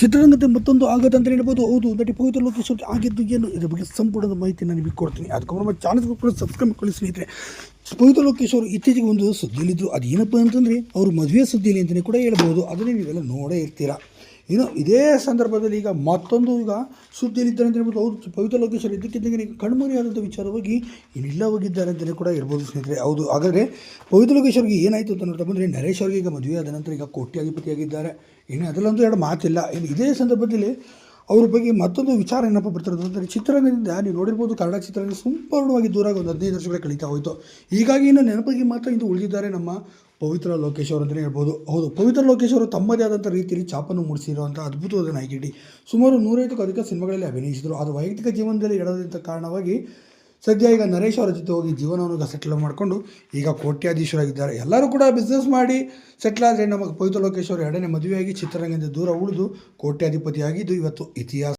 ಚಿತ್ರರಂಗದ ಮತ್ತೊಂದು ಆಗದ ಅಂತ ಹೇಳ್ಬೋದು. ಹೌದು, ನಟಿ ಪವಿತ್ರ ಲೋಕೇಶ್ ಅವ್ರಿಗೆ ಆಗಿದ್ದು ಏನು, ಇದ್ರ ಬಗ್ಗೆ ಸಂಪೂರ್ಣದ ಮಾಹಿತಿ ನಾನು ನಿಮಗೆ ಕೊಡ್ತೀನಿ. ಅದಕ್ಕೆ ನಮ್ಮ ಚಾನಲ್ಗೂ ಕೂಡ ಸಬ್ಸ್ಕ್ರೈಬ್ ಮಾಡ್ಕೊಳ್ಳಿ ಸ್ನೇಹಿತರೆ. ಪವಿತ್ರ ಲೋಕೇಶ್ ಅವರು ಇತ್ತೀಚೆಗೆ ಒಂದು ಸುದ್ದಿಯಲ್ಲಿದ್ದರು ಅದೇನಪ್ಪ ಅಂತಂದರೆ, ಅವರು ಮದುವೆ ಸುದ್ದಿಯಲ್ಲಿ ಅಂತಲೇ ಕೂಡ ಹೇಳ್ಬೋದು. ಅದನ್ನೇ ನೀವೆಲ್ಲ ನೋಡೇ ಇರ್ತೀರಾ. ಇನ್ನು ಇದೇ ಸಂದರ್ಭದಲ್ಲಿ ಈಗ ಮತ್ತೊಂದು ಈಗ ಸುದ್ದಿಯಲ್ಲಿದ್ದಾರೆ ಅಂತ ಹೇಳ್ಬೋದು. ಹೌದು, ಪವಿತ್ರ ಲೋಕೇಶ್ವರ ಅವರು ಇದ್ದಕ್ಕಿದ್ದಂಗೆ ಈಗ ಕಣ್ಮುರಿಯಾದಂಥ ವಿಚಾರವಾಗಿ ಇಲ್ಲಿಲ್ಲ ಹೋಗಿದ್ದಾರೆ ಅಂತಲೇ ಕೂಡ ಇರ್ಬೋದು ಸ್ನೇಹಿತರೆ. ಹೌದು, ಹಾಗಾದರೆ ಪವಿತ್ರ ಲೋಕೇಶ್ವರಿಗೆ ಏನಾಯಿತು ಅಂತ ನೋಡ್ತಾ ಬಂದರೆ ನರೇಶ್ ಅವರಿಗೆ ಈಗ ಮದುವೆ ಆದ ನಂತರ ಈಗ ಕೋಟ್ಯಾಧಿಪತಿಯಾಗಿದ್ದಾರೆ. ಇನ್ನು ಅದರಲ್ಲಂತೂ ಎರಡು ಮಾತಿಲ್ಲ. ಇನ್ನು ಇದೇ ಸಂದರ್ಭದಲ್ಲಿ ಅವ್ರ ಬಗ್ಗೆ ಮತ್ತೊಂದು ವಿಚಾರ ಏನಪ್ಪ ಬರ್ತಿರೋದು ಅಂದರೆ ಚಿತ್ರರಂಗದಿಂದ ನೀವು ನೋಡಿರ್ಬೋದು ಕನ್ನಡ ಚಿತ್ರರಂಗ ಸಂಪೂರ್ಣವಾಗಿ ದೂರ ಆಗಿ ಒಂದು ಹದಿನೈದು ವರ್ಷಗಳ ಕಳೀತಾ ಹೋಯಿತು. ಹೀಗಾಗಿ ಇನ್ನು ನೆನಪಿಗೆ ಮಾತ್ರ ಇಂದು ಉಳಿದಿದ್ದಾರೆ ನಮ್ಮ ಪವಿತ್ರ ಲೋಕೇಶ್ ಅವರು ಅಂತಲೇ ಹೇಳ್ಬೋದು. ಹೌದು, ಪವಿತ್ರ ಲೋಕೇಶ್ ಅವರು ತಮ್ಮದೇ ಆದಂಥ ರೀತಿಯಲ್ಲಿ ಚಾಪನ್ನು ಮೂಡಿಸಿರುವಂಥ ಅದ್ಭುತವಾದ ನಾಯಕಿಡಿ ಸುಮಾರು ನೂರೈವತ್ತಕ್ಕೂ ಅಧಿಕ ಸಿನಿಮಾಗಳಲ್ಲಿ ಅಭಿನಯಿಸಿದರು. ಅದು ವೈಯಕ್ತಿಕ ಜೀವನದಲ್ಲಿ ಎಡದಂಥ ಕಾರಣವಾಗಿ ಸದ್ಯ ಈಗ ನರೇಶ್ ಅವರ ಜೊತೆ ಹೋಗಿ ಜೀವನವನ್ನು ಸೆಟ್ಲ್ ಮಾಡಿಕೊಂಡು ಈಗ ಕೋಟ್ಯಾಧೀಶರಾಗಿದ್ದಾರೆ. ಎಲ್ಲರೂ ಕೂಡ ಬಿಸ್ನೆಸ್ ಮಾಡಿ ಸೆಟ್ಲ್ ಆದರೆ ನಮಗೆ ಪವಿತ್ರ ಲೋಕೇಶ್ವರ ಎರಡನೇ ಮದುವೆಯಾಗಿ ಚಿತ್ರರಂಗದಿಂದ ದೂರ ಉಳಿದು ಕೋಟ್ಯಾಧಿಪತಿಯಾಗಿದ್ದು ಇವತ್ತು ಇತಿಹಾಸ.